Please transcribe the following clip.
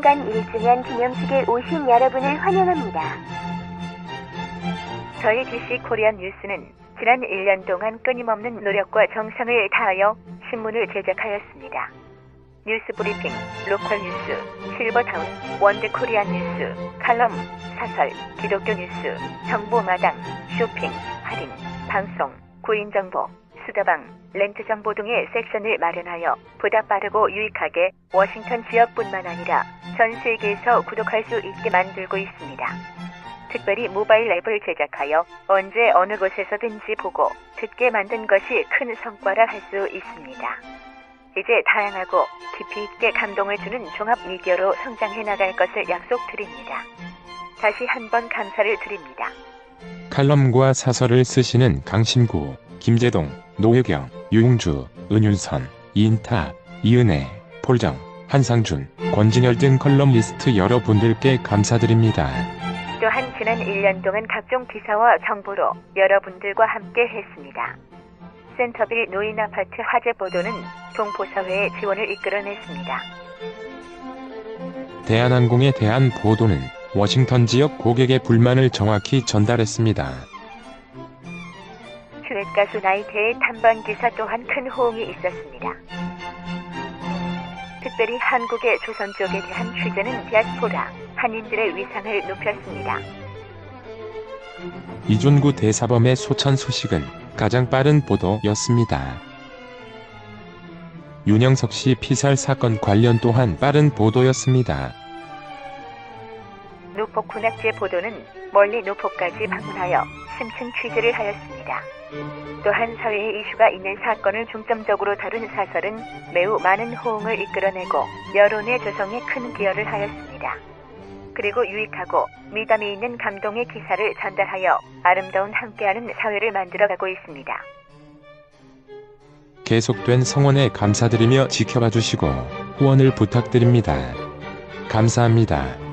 소중한 기념식에 오신 여러분을 환영합니다. 저희 DC 코리안 뉴스는 지난 1년 동안 끊임없는 노력과 정성을 다하여 신문을 제작하였습니다. 뉴스 브리핑, 로컬 뉴스, 실버타운, 원드 코리안 뉴스, 칼럼, 사설, 기독교 뉴스, 정보마당, 쇼핑, 할인, 방송, 구인 정보, 수다방, 렌트 정보 등의 섹션을 마련하여 보다 빠르고 유익하게 워싱턴 지역뿐만 아니라 전 세계에서 구독할 수 있게 만들고 있습니다. 특별히 모바일 앱을 제작하여 언제 어느 곳에서든지 보고 듣게 만든 것이 큰 성과라 할 수 있습니다. 이제 다양하고 깊이 있게 감동을 주는 종합 미디어로 성장해 나갈 것을 약속드립니다. 다시 한번 감사를 드립니다. 칼럼과 사설을 쓰시는 강신구, 김재동, 노혜경, 유용주, 은윤선, 이인타, 이은혜, 폴정, 한상준, 권진열 등 컬럼리스트 여러분들께 감사드립니다. 또한 지난 1년 동안 각종 기사와 정보로 여러분들과 함께 했습니다. 센터빌 노인 아파트 화재 보도는 동포사회의 지원을 이끌어냈습니다. 대한항공에 대한 보도는 워싱턴 지역 고객의 불만을 정확히 전달했습니다. 듀엣 가수 나이테의 탐방 기사 또한 큰 호응이 있었습니다. 특별히 한국의 조선 쪽에 대한 취재는 디아스포라, 한인들의 위상을 높였습니다. 이존구 대사범의 소천 소식은 가장 빠른 보도였습니다. 윤영석 씨 피살 사건 관련 또한 빠른 보도였습니다. 노폭 군악제 보도는 멀리 노폭까지 방문하여 심층 취재를 하였습니다. 또한 사회의 이슈가 있는 사건을 중점적으로 다룬 사설은 매우 많은 호응을 이끌어내고 여론의 조성에 큰 기여를 하였습니다. 그리고 유익하고 미담이 있는 감동의 기사를 전달하여 아름다운 함께하는 사회를 만들어가고 있습니다. 계속된 성원에 감사드리며 지켜봐 주시고 후원을 부탁드립니다. 감사합니다.